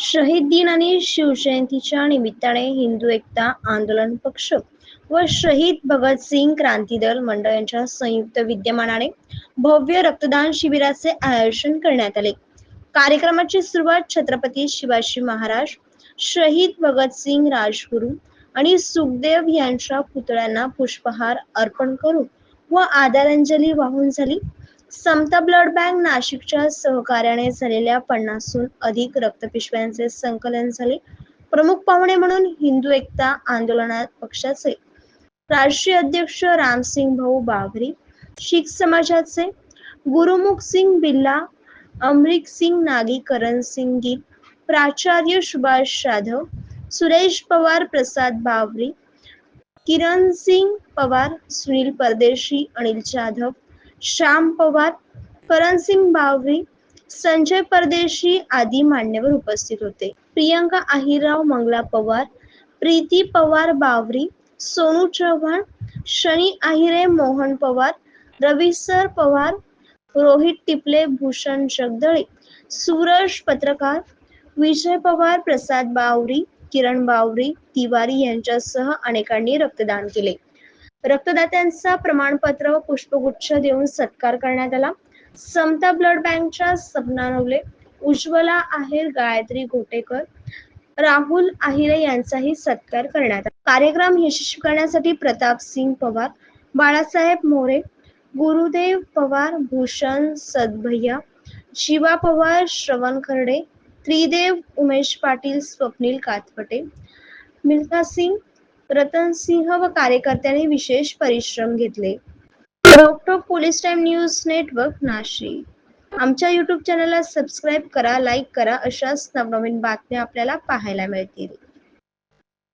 शहीद दिन आणि शिवजयंतीच्या निमित्ताने हिंदू एकता आंदोलन पक्ष व शहीद भगतसिंग क्रांती दल मंडळ यांच्या संयुक्त विद्यमानाने भव्य रक्तदान शिबिराचे आयोजन करण्यात आले. कार्यक्रमाची सुरुवात छत्रपती शिवाजी महाराज शहीद भगतसिंग राजगुरू आणि सुखदेव यांच्या पुतळ्यांना पुष्पहार अर्पण करून व आदरांजली वाहून झाली. समता ब्लड बँक नाशिकच्या सहकार्याने झालेल्या पन्नासहून अधिक रक्तपिशव्यांचे संकलन झाले. प्रमुख पाहुणे म्हणून हिंदू एकता आंदोलनात पक्षाचे राष्ट्रीय अध्यक्ष रामसिंग भाऊ बाभरी शीख समाजाचे गुरुमुख सिंग बिल्ला अमरिक सिंग नागी करण सिंग गिल प्राचार्य सुभाष जाधव सुरेश पवार प्रसाद बावरी किरण सिंग पवार सुनील परदेशी अनिल जाधव श्याम पवार करणसिंग बावरी संजय परदेशी आदी मान्यवर उपस्थित होते. प्रियंका आहिरराव मंगला पवार प्रीती पवार बावरी सोनू चव्हाण शनी आहिरे मोहन पवार रविसर पवार रोहित टिपले भूषण जगदळे सूरज पत्रकार विजय पवार प्रसाद बावरी किरण बावरी तिवारी यांच्यासह अनेकांनी रक्तदान केले. रक्तदात्यांचा प्रमाणपत्र व पुष्पगुच्छ देऊन सत्कार करण्यात आला. समता ब्लड बँकच्या सपना नवले उज्ज्वला आहेर गायत्री घोटेकर राहुल आहिरे यांचाही सत्कार करण्यात आला. कार्यक्रम यशस्वी करण्यासाठी प्रताप सिंग पवार बाळासाहेब मोरे गुरुदेव पवार भूषण सदभैया शिवा पवार श्रवण खर्डे त्रिदेव उमेश पाटील स्वप्नील कातपटे मिल्खा सिंग रतन सिंह व कार्यकर्त्यांनी विशेष परिश्रम घेतले. रोकटोक police time news network Nashik. आमच्या युट्यूब चॅनलला सबस्क्राईब करा लाईक करा अशाच नवनवीन बातम्या आपल्याला पाहायला मिळतील.